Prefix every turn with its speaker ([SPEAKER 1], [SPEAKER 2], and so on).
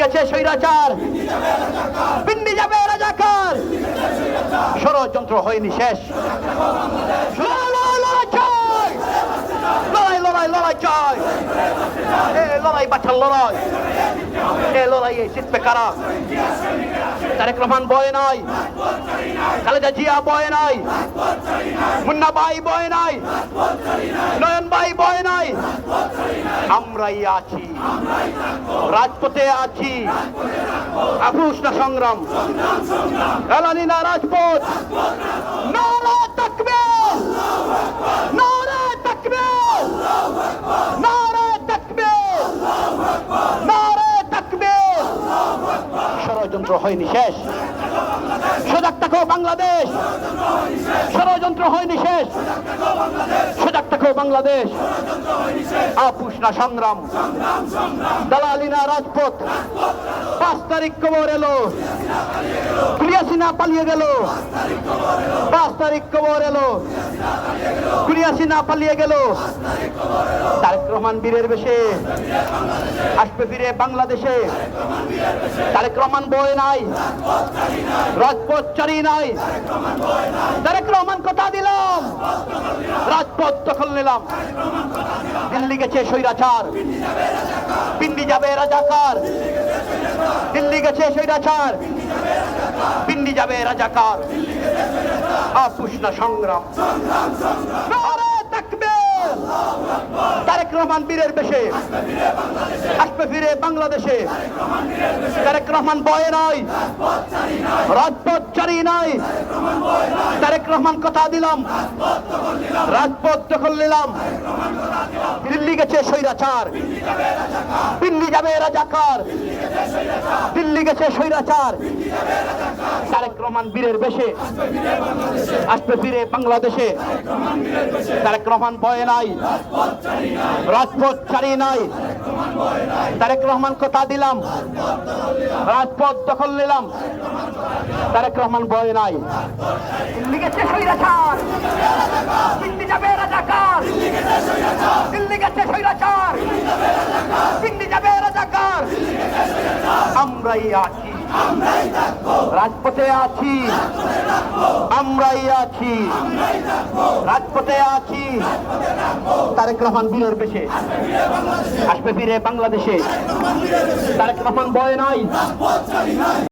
[SPEAKER 1] গেছে স্বৈরাচার। পিন্ডি যাবে রাজাকার। ষড়যন্ত্র হয়নি শেষ। লড়াই, লড়াই লড়াই লড়াই লড়াই চাই এ লড়াই বাচ্চার লড়াই। এ জিতবে কারা? তারেক রহমান বয় নাই। খালেদা জিয়া বয় নাই। মুন্না ভাই বয় নাই। নয়ন ভাই বয় নাই। আমরাই আছি। রাজপথে আছি। আফুস না সংগ্রাম। এলানি না রাজপথ। নারা তাকবীর নারা তাকবীর নারা তাকবীর নারা তাকবীর ষড়যন্ত্র হয়নি শেষ। সজাগ থাকো বাংলাদেশ। ষড়যন্ত্র হয়নি শেষ। বাংলাদেশ। আপুষ না সংগ্রাম। দালালিনা রাজপথ। পাঁচ তারিখ কবর এলো। ক্রিয়াসিনা পালিয়ে গেল। পাঁচ তারিখ কবর এলো। ক্রিয়াসিনা পালিয়ে গেল। তারেক রহমান বীরের বেশে। আসবে ফিরে বাংলাদেশে। তারেক রহমান বয় নাই। রাজপথ চারি নাই। তারেক রহমান কথা দিলাম। রাজপথ দখল নিলাম। দিল্লি গেছে স্বৈরাচার। পিন্ডি যাবে রাজাকার। দিল্লি গেছে স্বৈরাচার। পিন্ডি যাবে রাজাকার। আপুস না সংগ্রাম। রহমান বীরের বেশে। আসবে ফিরে বাংলাদেশে। তারেক রহমান বয়ে নাই। রাজপথ চারি নাই। তারেক রহমান কথা দিলাম। রাজপথ দখল নিলাম। দিল্লি গেছে স্বৈরাচার। দিল্লি যাবে রাজাকার। দিল্লি গেছে স্বৈরাচার। তারেক রহমান বীরের বেশে। আসবে ফিরে বাংলাদেশে। তারেক রহমান বয়ে নাই। রাজপথ ছাড়ি নাই। তারেক রহমান কথা দিলাম। রাজপথ দখল নিলাম। তারেক রহমান বয়ে নাই। যাবে রাজাকার। যাবে রাজাকার। আমরাই আছি রাজপথে আছি। আমরাই আছি। রাজপথে আছি। তারেক রহমান বীরের পেশে আসবে ফিরে বাংলাদেশে। তারেক রহমান বয় নাই।